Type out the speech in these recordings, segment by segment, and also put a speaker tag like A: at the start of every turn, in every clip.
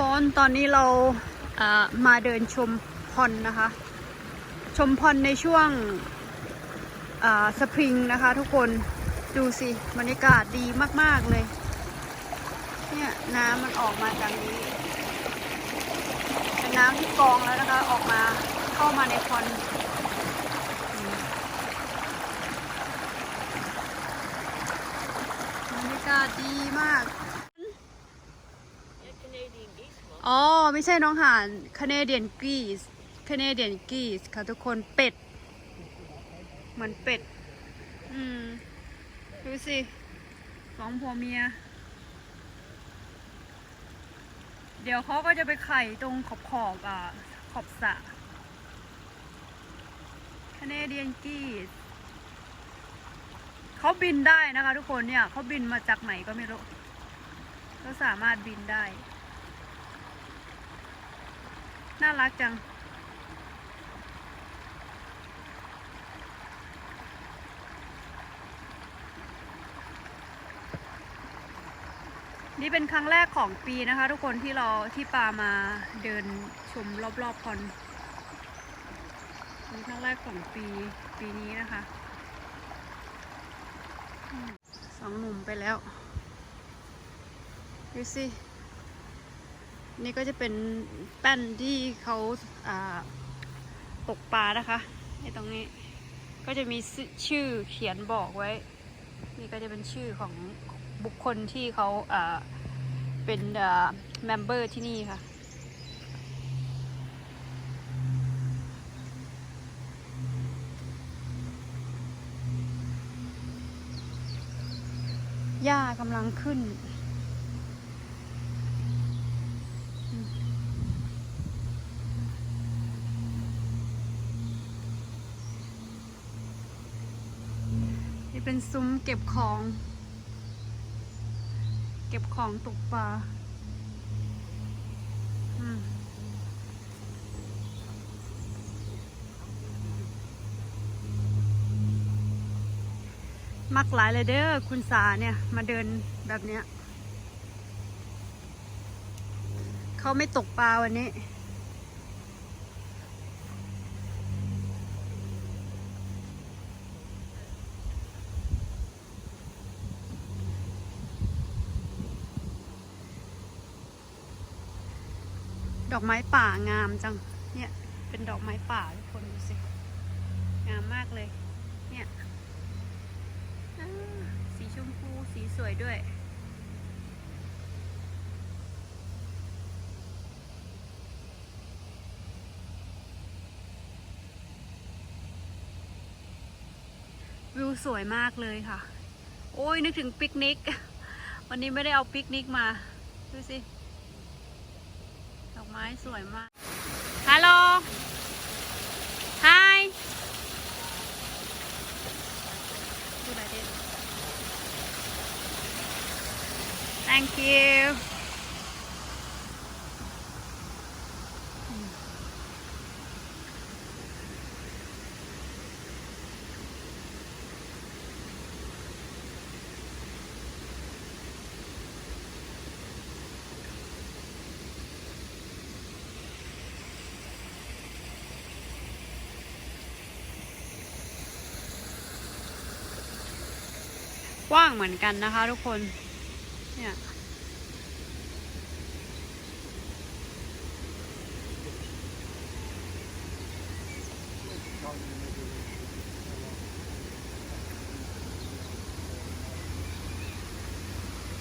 A: คนตอนนี้เราามาเดินชมพอนนะคะ ชมพอนในช่วงสปริงนะคะ ทุกคนดูสิบรรยากาศดีมาก ๆ เลย เนี่ยน้ำมันออกมาจากนี้ เป็นน้ำที่กองแล้วนะคะ ออกมาเข้ามาในพอนบรรยากาศดีมาก อ๋อ ไม่ใช่น้องหาน Canadian Geese Canadian Geese ค่ะทุกคนเป็ด เหมือนเป็ด อืม ดูสิสองผัวเมีย เดี๋ยวเขาก็จะไปไข่ตรงขอบขอบอะ ขอบสะ Canadian Geese เขาบินได้นะคะทุกคนเนี่ย เขาบินมาจากไหนก็ไม่รู้ ก็สามารถบินได้ น่ารักจัง นี่เป็นครั้งแรกของปีนะคะ ทุกคนที่เราที่ปามาเดินชมรอบๆพอนเป็นครั้งแรกของปีปีนี้นะคะสองหนุ่มไปแล้วดูสิ นี่ก็จะเป็นแป้นที่เขาาตกปลานะคะในตรงนี้ก็จะมีชื่อเขียนบอกไว้ นี่ก็จะเป็นชื่อของบุคคลที่เขาอ่าเป็นเมมเบอร์ที่นี่ค่ะหญ้ากำลังขึ้น นี่เป็น ซุ้มเก็บของ เก็บของตกปลามมักหลายเลยเด้อคุณสาเนี่ย มาเดินแบบเนี้ยเขาไม่ตกปลาวันนี้ อกไม้ป่างามจัง เนี่ย เป็นดอกไม้ป่าทุกคนดูสิ งามมากเลย เนี่ยสีชมพูสีสวยด้วย วิวสวยมากเลยค่ะ โอ้ยนึกถึงปิกนิก วันนี้ไม่ได้เอาปิกนิกมา ดูสิ ไม้สวยมาก ฮัลโหล Hi พูดอะไรดิ Thank you อืม กว้างเหมือนกันนะคะทุกคน เนี่ย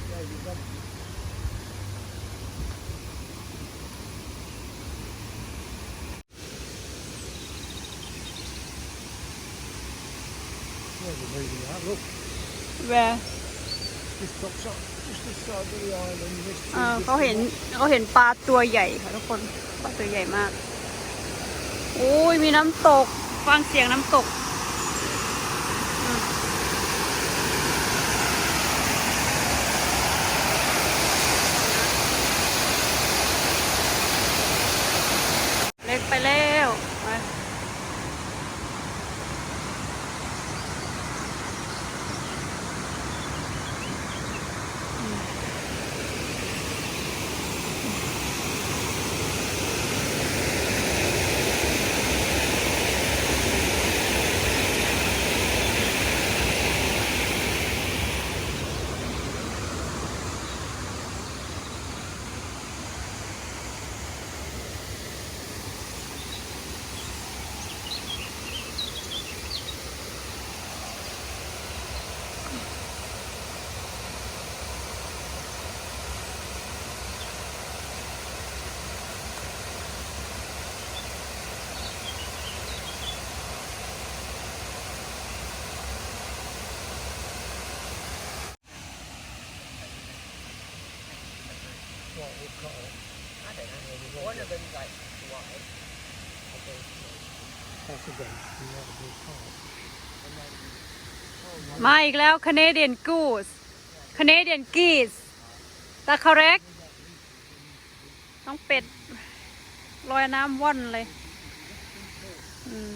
B: เดี๋ดูนะลูก side of the island. This
A: เออเขาเห็นเขาเห็นปลาตัวใหญ่ค่ะทุกคนปลาตัวใหญ่มากโอ้ยมีน้ำตก ฟังเสียงน้ำตกอืมเล็กไปแล้วไป
B: what we call.
C: I don't know. One of them's like white. I think.
B: That's again not a big part.
C: And then. Oh,
A: มาอีกแล้ว Canadian Goose Canadian Geese ตา correct น้องเป็ดลอยน้ำว่อนเลย อืม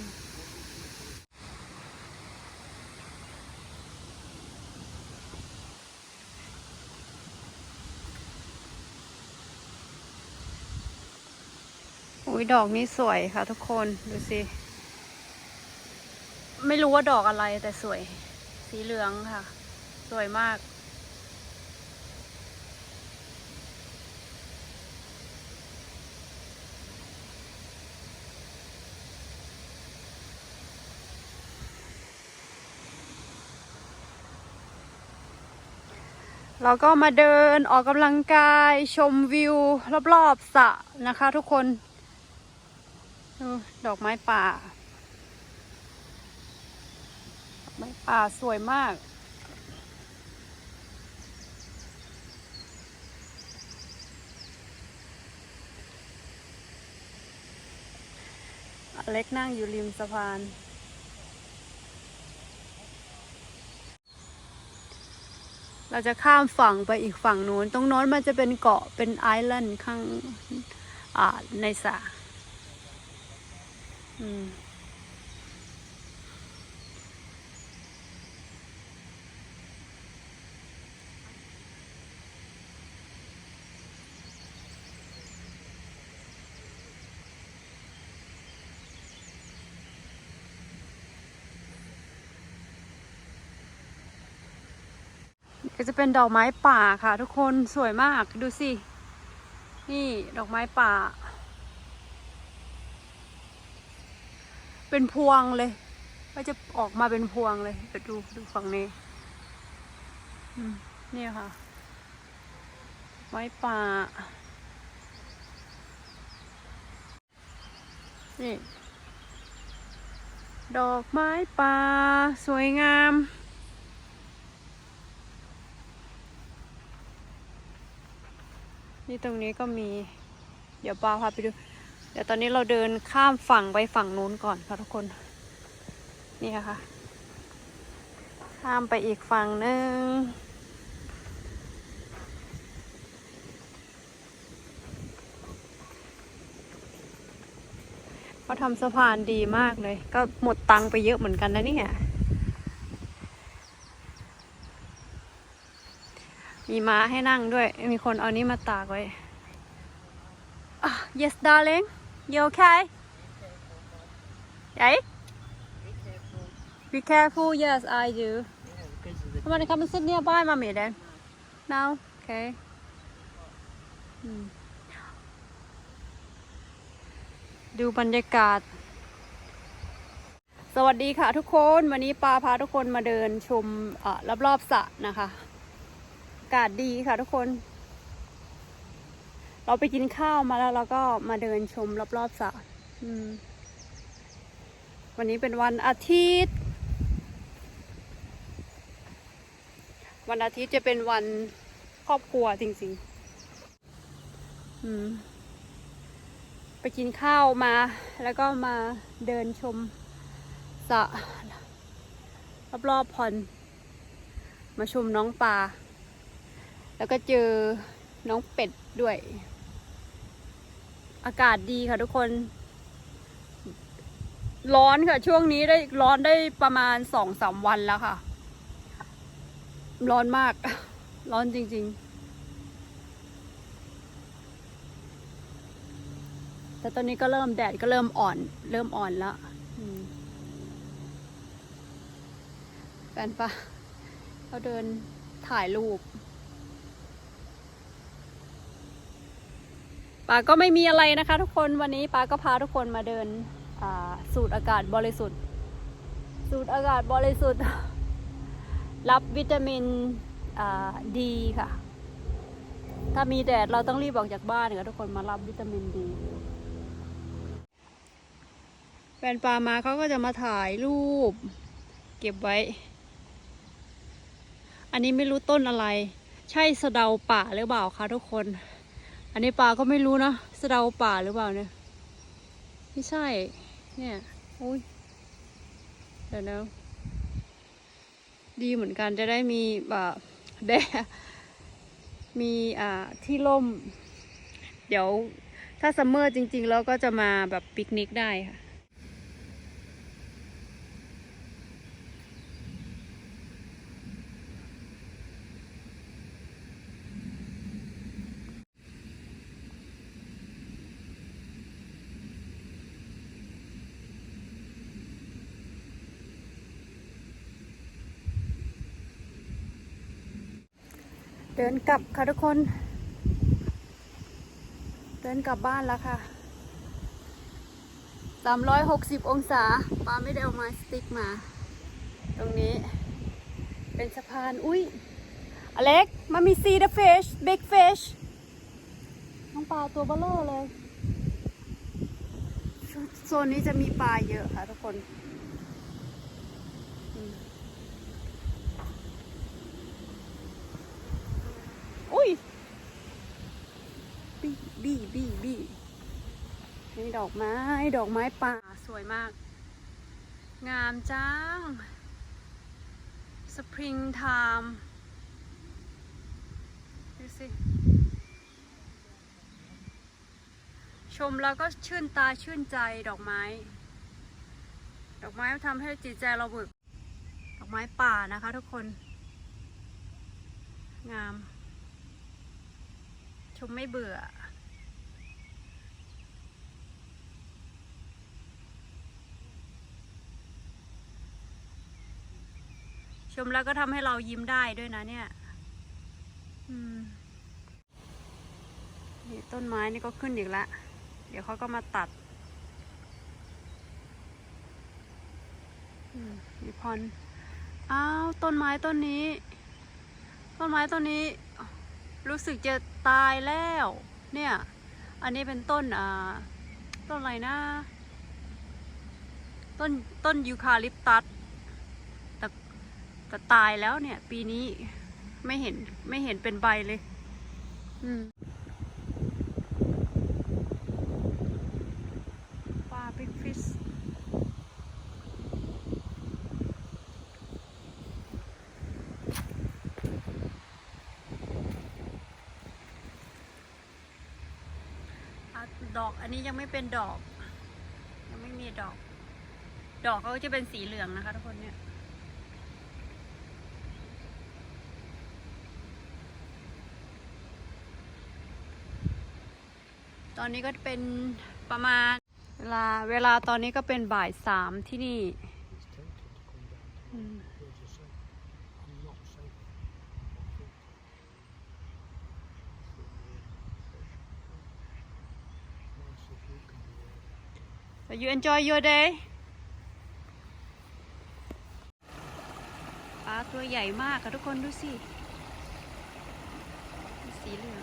A: อุ้ยดอกนี้สวยค่ะทุกคนดูสิ ไม่รู้ว่าดอกอะไรแต่สวย สีเหลืองค่ะ สวยมาก เราก็มาเดินออกกำลังกายชมวิวรอบๆสระนะคะทุกคน ดอกไม้ป่า ดอกไม้ป่าสวยมาก เล็กนั่งอยู่ริมสะพาน เราจะข้ามฝั่งไปอีกฝั่งนู้น ตรงโน้นมันจะเป็นเกาะเป็นไอแลนด์ข้างในสระ อืมก็จะเป็นดอกไม้ป่าค่ะทุกคนสวยมากดูสิ นี่ดอกไม้ป่า เป็นพวงเลยก็จะออกมาเป็นพวงเลยเดี๋ยวดูดูฝั่งนี้นี่ค่ะ ไม้ป่า นี่ ดอกไม้ป่า สวยงาม นี่ตรงนี้ก็มี เดี๋ยวปาพาไปดู เดี๋ยวตอนนี้เราเดินข้ามฝั่งไปฝั่งนู้นก่อนค่ะทุกคน นี่ค่ะข้ามไปอีกฝั่งหนึ่งเขาทำสะพานดีมากเลย ก็หมดตังค์ไปเยอะเหมือนกันนะเนี่ย มีม้าให้นั่งด้วย มีคนเอานี้มาตากไว้อะ yes darling you okay ใหญ่ be careful yes I do
C: You know, because of the.
A: Come on come and sit nearby mommy then now okay อืมดูบรรยากาศ สวัสดีค่ะทุกคนวันนี้ปาพาทุกคนมาเดินชมเอ่อรอบๆสระนะคะ อากาศดีค่ะทุกคน เราไปกินข้าวมาแล้วเราก็มาเดินชมรอบๆสระวันนี้เป็นวันอาทิตย์ วันอาทิตย์จะเป็นวันครอบครัวจริงๆไปกินข้าวมา แล้วก็มาเดินชมสระรอบๆพอนมาชมน้องปลาแล้วก็เจอน้องเป็ดด้วย อากาศดีค่ะทุกคน ร้อนค่ะ ช่วงนี้ได้ร้อนได้ประมาณสองสามวันแล้วค่ะ ร้อนมาก ร้อนจริง ๆ แต่ตอนนี้ก็เริ่มแดดก็เริ่มอ่อน เริ่มอ่อนแล้วแฟนปะเขาเดินถ่ายรูป ป้าก็ไม่มีอะไรนะคะ ทุกคนวันนี้ป้าก็พาทุกคนมาเดินสูดอากาศบริสุทธิ์ สูดอากาศบริสุทธิ์ รับวิตามินดีค่ะ ถ้ามีแดดเราต้องรีบออกจากบ้านค่ะทุกคนมารับวิตามินดีแฟนปลามาเขาก็จะมาถ่ายรูป เก็บไว้ อันนี้ไม่รู้ต้นอะไร ใช่สะเดาป่าหรือเปล่าคะทุกคน อันนี้ปลาก็ไม่รู้นะสะเดาป่าหรือเปล่าเนี่ย ไม่ใช่ เนี่ยโอ้ยเดี๋ยวนะดีเหมือนกันจะได้มีแบบแดดมีอ่าที่ร่ม เดี๋ยวถ้าซัมเมอร์จริง ๆ แล้วก็จะมาแบบปิกนิกได้ค่ะ ดินกลับค่ะทุกคน เดินกลับบ้านแล้วค่ะ 360 องศาปาไม่ได้เอาไม้สติ๊กมา ตรงนี้ เป็นสะพาน อุ้ยอเล็กมามีซีเด fish big fish น้องปลาตัวเบลเลอร์เลย โซนนี้จะมีปลาเยอะค่ะทุกคนอืมอุ้ย บี้บี้บี้บี้นี่ดอกไม้ ดอกไม้ป่าสวยมาก งามจังสปริงไทม์ดูสิ ชมแล้วก็ชื่นตาชื่นใจดอกไม้ ดอกไม้ทำให้จิตใจเราเบิกดอกไม้ป่านะคะทุกคน งาม ชมไม่เบื่อ ชมแล้วก็ทำให้เรายิ้มได้ด้วยนะเนี่ยนี่ต้นไม้นี่ก็ขึ้นอีกแล้วเดี๋ยวเขาก็มาตัดมีพรอ้าวต้นไม้ต้นนี้ ต้นไม้ต้นนี้ รู้สึกจะตายแล้ว เนี่ย อันนี้เป็นต้นอ่า ต้นอะไรนะ ต้นต้นยูคาลิปตัส แต่ตายแล้วเนี่ย ปีนี้ไม่เห็นไม่เห็นเป็นใบเลย อืมปลาบิ๊กฟิชดอกอันนี้ยังไม่เป็นดอก ยังไม่มีดอก ดอกเขาจะเป็นสีเหลืองนะคะทุกคนเนี่ย ตอนนี้ก็เป็นประมาณเวลาเวลาตอนนี้ก็เป็นบ่ายสามที่นี่
B: แต่ you
A: enjoy your day ปลาตัวใหญ่มากค่ะทุกคนดูสิ สีเหลือง